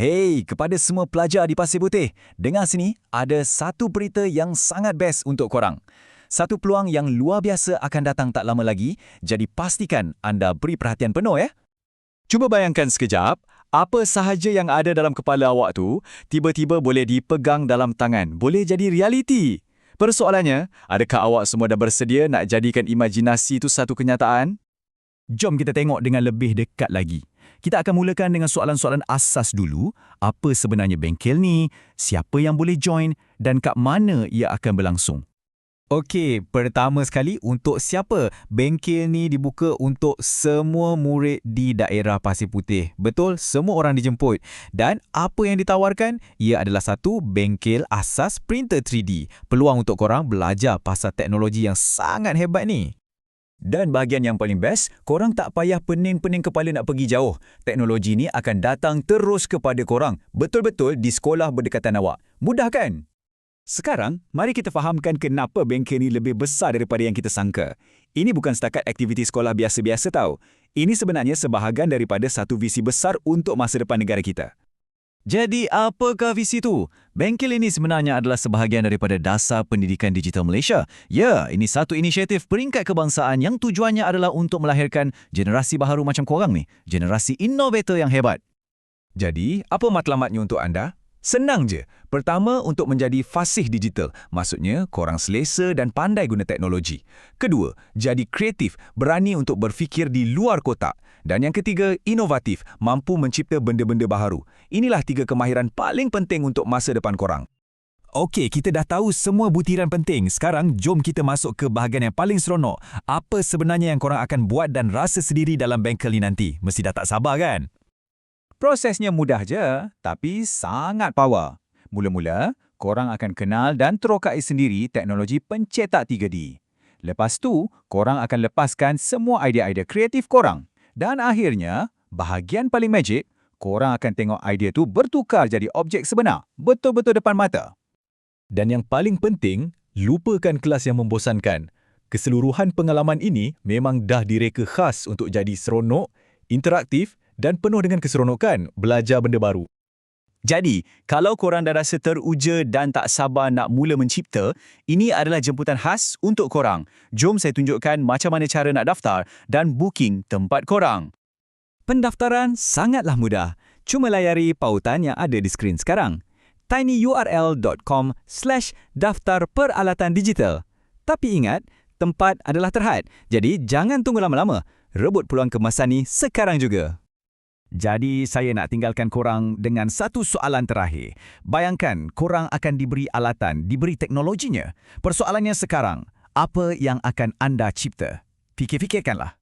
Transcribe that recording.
Hey, kepada semua pelajar di Pasir Putih, dengar sini, ada satu berita yang sangat best untuk korang. Satu peluang yang luar biasa akan datang tak lama lagi, jadi pastikan anda beri perhatian penuh ya. Cuba bayangkan sekejap, apa sahaja yang ada dalam kepala awak tu, tiba-tiba boleh dipegang dalam tangan, boleh jadi realiti. Persoalannya, adakah awak semua dah bersedia nak jadikan imajinasi itu satu kenyataan? Jom kita tengok dengan lebih dekat lagi. Kita akan mulakan dengan soalan-soalan asas dulu. Apa sebenarnya bengkel ni? Siapa yang boleh join? Dan kat mana ia akan berlangsung? Okey, pertama sekali untuk siapa? Bengkel ni dibuka untuk semua murid di daerah Pasir Putih. Betul, semua orang dijemput. Dan apa yang ditawarkan? Ia adalah satu bengkel asas printer 3D. Peluang untuk korang belajar pasal teknologi yang sangat hebat ni. Dan bahagian yang paling best, korang tak payah pening-pening kepala nak pergi jauh. Teknologi ni akan datang terus kepada korang. Betul-betul di sekolah berdekatan awak. Mudah kan? Sekarang, mari kita fahamkan kenapa bengkel ni lebih besar daripada yang kita sangka. Ini bukan setakat aktiviti sekolah biasa-biasa tau. Ini sebenarnya sebahagian daripada satu visi besar untuk masa depan negara kita. Jadi, apakah visi itu? Bengkel ini sebenarnya adalah sebahagian daripada dasar pendidikan digital Malaysia. Ya, ini satu inisiatif peringkat kebangsaan yang tujuannya adalah untuk melahirkan generasi baharu macam korang ni. Generasi inovator yang hebat. Jadi, apa matlamatnya untuk anda? Senang je. Pertama, untuk menjadi fasih digital. Maksudnya, korang selesa dan pandai guna teknologi. Kedua, jadi kreatif, berani untuk berfikir di luar kotak. Dan yang ketiga, inovatif, mampu mencipta benda-benda baharu. Inilah tiga kemahiran paling penting untuk masa depan korang. Okey, kita dah tahu semua butiran penting. Sekarang, jom kita masuk ke bahagian yang paling seronok. Apa sebenarnya yang korang akan buat dan rasa sendiri dalam bengkel ni nanti? Mesti dah tak sabar kan? Prosesnya mudah je, tapi sangat power. Mula-mula, korang akan kenal dan terokai sendiri teknologi pencetak 3D. Lepas tu, korang akan lepaskan semua idea-idea kreatif korang. Dan akhirnya, bahagian paling magic, korang akan tengok idea tu bertukar jadi objek sebenar, betul-betul depan mata. Dan yang paling penting, lupakan kelas yang membosankan. Keseluruhan pengalaman ini memang dah direka khas untuk jadi seronok, interaktif dan penuh dengan keseronokan belajar benda baru. Jadi, kalau korang dah rasa teruja dan tak sabar nak mula mencipta, ini adalah jemputan khas untuk korang. Jom saya tunjukkan macam mana cara nak daftar dan booking tempat korang. Pendaftaran sangatlah mudah. Cuma layari pautan yang ada di skrin sekarang. tinyurl.com slash daftar peralatan digital. Tapi ingat, tempat adalah terhad. Jadi, jangan tunggu lama-lama. Rebut peluang kemasan ni sekarang juga. Jadi saya nak tinggalkan korang dengan satu soalan terakhir. Bayangkan korang akan diberi alatan, diberi teknologinya. Persoalannya sekarang, apa yang akan anda cipta? Fikir-fikirkanlah.